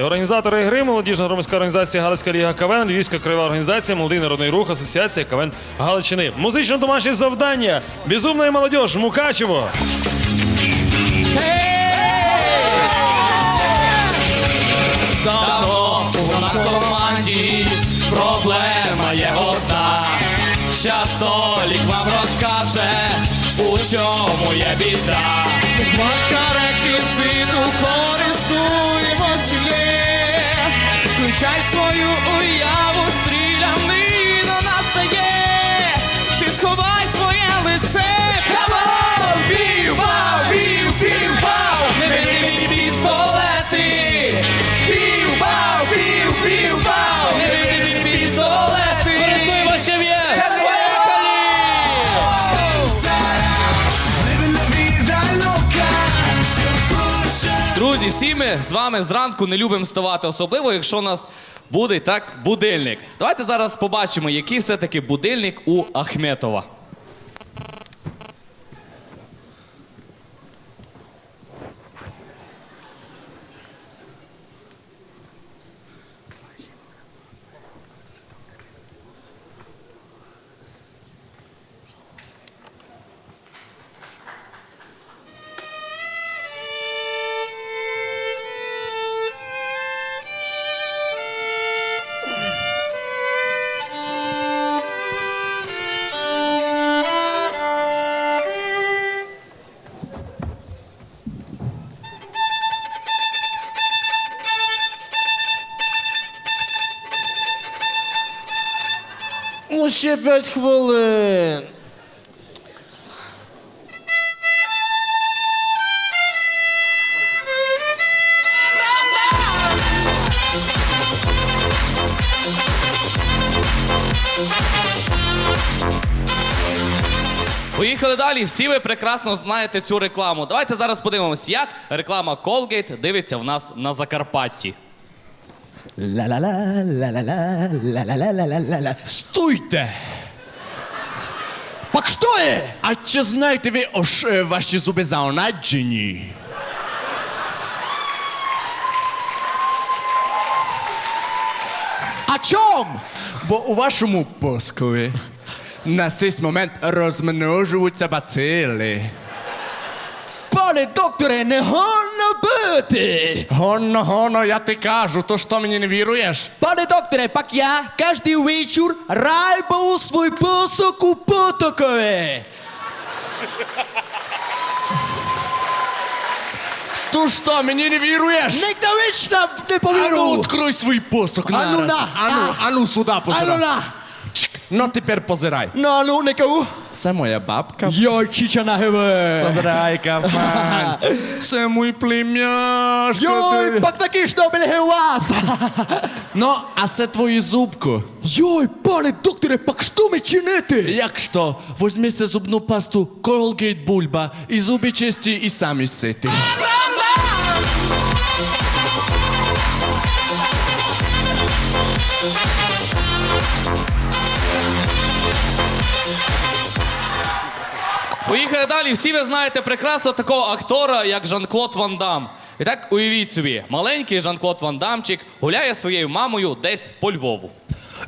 Організатори гри, молодіжна громадська організація Галицька ліга КВН, Львівська краєва організація, Молодий народний рух, Асоціація КВН Галичини. Музично домашнє завдання. Безумна молодіж, Мукачево. Давно у нас в команді проблема є одна. Щас Толік вам розкаже, у чому є біда. Марка реквізиту користуємось є. Включай свою уяву, з вами зранку не любимо вставати, особливо якщо у нас буде так будильник. Давайте зараз побачимо, який все-таки будильник у Ахметова. Ще п'ять хвилин. Поїхали далі. Всі ви прекрасно знаєте цю рекламу. Давайте зараз подивимось, як реклама Colgate дивиться в нас на Закарпатті. Ла-ла-ла, ла-ла-ла, ла-ла-ла-ла-ла-ла. Stójте! Пак що є? A czy знаєте ви ош, е, ваші зуби заонаджені? А чом? Бо у вашому поскові на цей момент розмножуються бацили. Пане докторе, не гонно бити! Гонно, гонно, я ти кажу, то що мені не віруєш? Пане докторе, пак я кожний вечір райбав свій посок у потокові. То що, мені не віруєш? Нікдовічно не повіру. Ану, відкрой свій посок Ану, на, Ану, ану, сюди позирай. Ану на! Чик, Ну, тепер позирай. Ну, ну, не кажу. Це моя бабка. Йой, чича на геве! Позирай, кафан. Це мій племяшка. Йой, пак таки ж добель гевас! Ну, а це твої зубку. Йой, пане докторе, пак що ми чинити? Як що? Возьми се зубну пасту Colgate Бульба і зуби чисті і самі сити. ситі. Поїхали далі. Всі ви знаєте прекрасно такого актора, як Жан-Клод Ван Дам. І так уявіть собі, маленький Жан-Клод Ван Дамчик гуляє зі своєю мамою десь по Львову.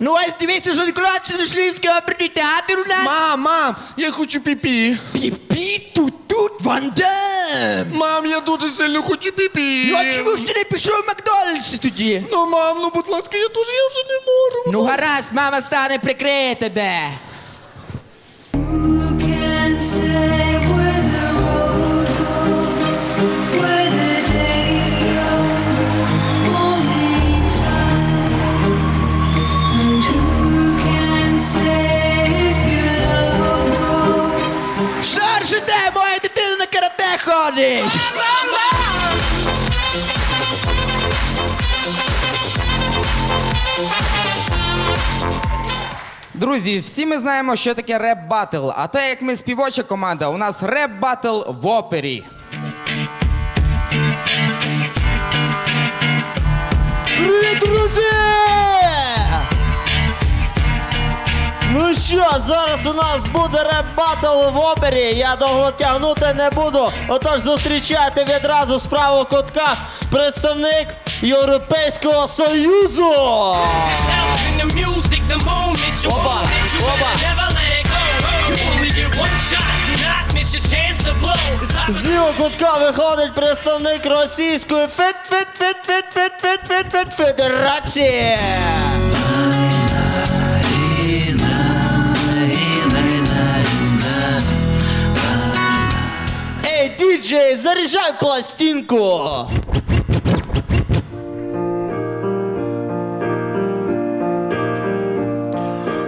Ну, ось дивіться, це декларація львівський оперний театр у нас. Мам, мам, я хочу піпі. Піпі тут тут Вандем! Мам, я дуже сильно хочу піпі. Ну, а чому ж ти не пішов в Макдональдсі тоді? Ну, мам, ну будь ласка, я дуже, я вже не можу. Ну, гаразд, мама стане прикриє тебе. Ходить. Друзі, всі ми знаємо, що таке реп батл. А те, як ми співоча команда, у нас реп батл в опері. Привіт! Що, зараз у нас буде реп батл в опері. Я довго тягнути не буду. Отож зустрічайте відразу з правого кутка представник Європейського Союзу. the music the moment you Oba, want it. You oba. better never let it go. Діджей, заряджай пластинку!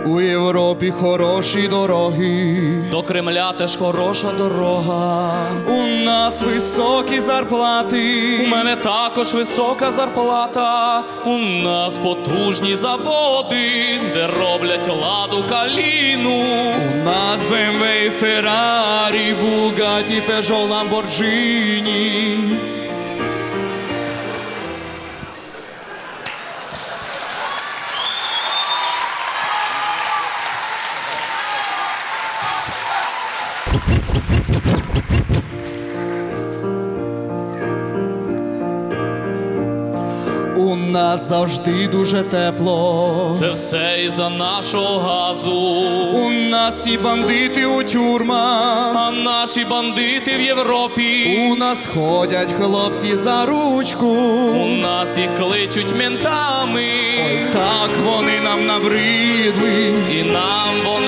У Європі хороші дороги. До Кремля теж хороша дорога. У нас високі зарплати. У мене також висока зарплата. У нас потужні заводи, де роблять ладу каліну. BMW, Ferrari, Bugatti, Peugeot, Lamborghini. Нас завжди дуже тепло. Це все із-за нашого газу. У нас і бандити у тюрмах. А наші бандити в Європі. У нас ходять хлопці за ручку. У нас їх кличуть ментами. Так вони нам набридли. І нам вони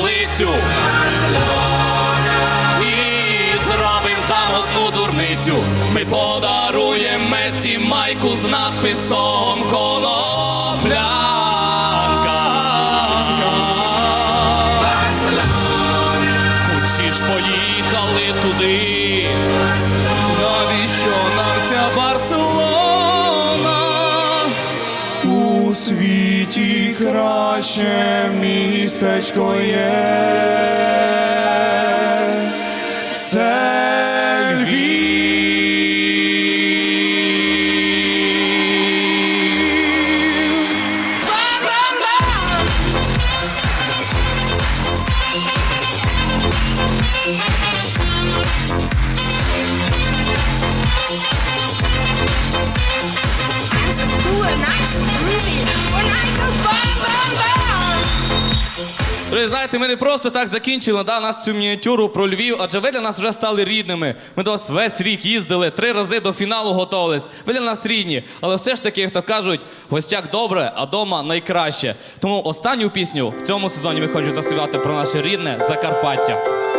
столицю. І зробим там одну дурницю. Ми подаруємо Месі майку з надписом Коноплянка. Краще містечко є. Це Друзі, знаєте, ми не просто так закінчили да, нас цю мініатюру про Львів, адже ви для нас вже стали рідними. Ми до вас весь рік їздили, три рази до фіналу готувались. Ви для нас рідні. Але все ж таки, як то кажуть, в гостях добре, а дома найкраще. Тому останню пісню в цьому сезоні ми хочемо заспівати про наше рідне Закарпаття.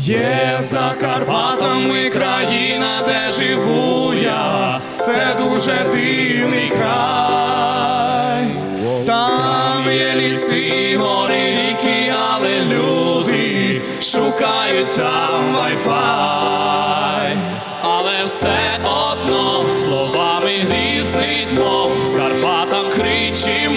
Є за Карпатами країна, де живу я. Це дуже дивний край. Там є ліси, гори, ріки, але люди шукають там Wi-Fi. Але все одно словами грізних мов Карпатам кричимо.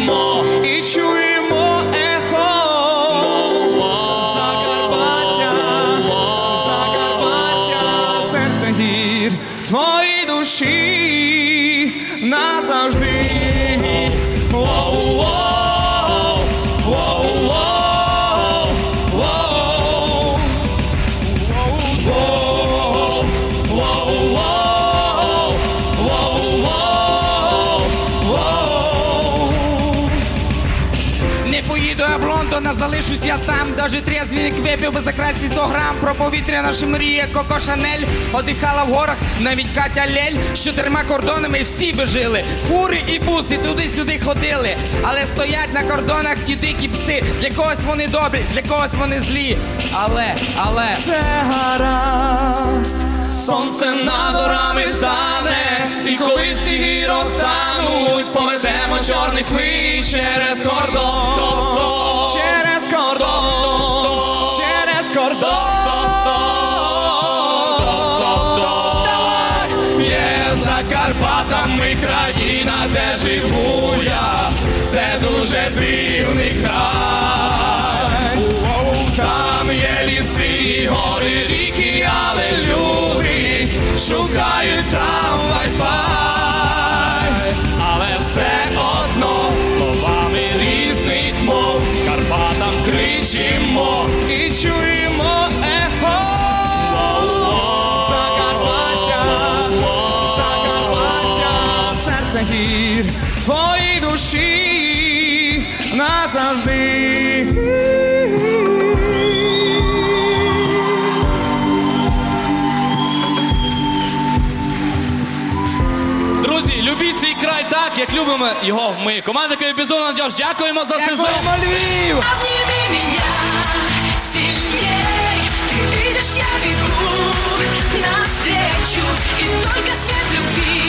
В залишусь я там. Даже трезвінник випив би за край 100 грам. Про повітря наші мрії, Коко Шанель. Одихала в горах, навіть Катя Лель. З чотирма кордонами всі би жили. Фури і буси туди-сюди ходили. Але стоять на кордонах ті дикі пси. Для когось вони добрі, для когось вони злі. Але, але. Це гаразд. Сонце над горами стане, і коли сніги розтануть, поведемо чорних ми через кордон. в твоїй душі назавжди. Друзі, любіть цей край так, як любимо його ми. Команда Київбізон Надьож, дякуємо за сезон. Дякуємо, Львів! Обними меня сильней Ты видишь, я бігу навстречу і только свет любви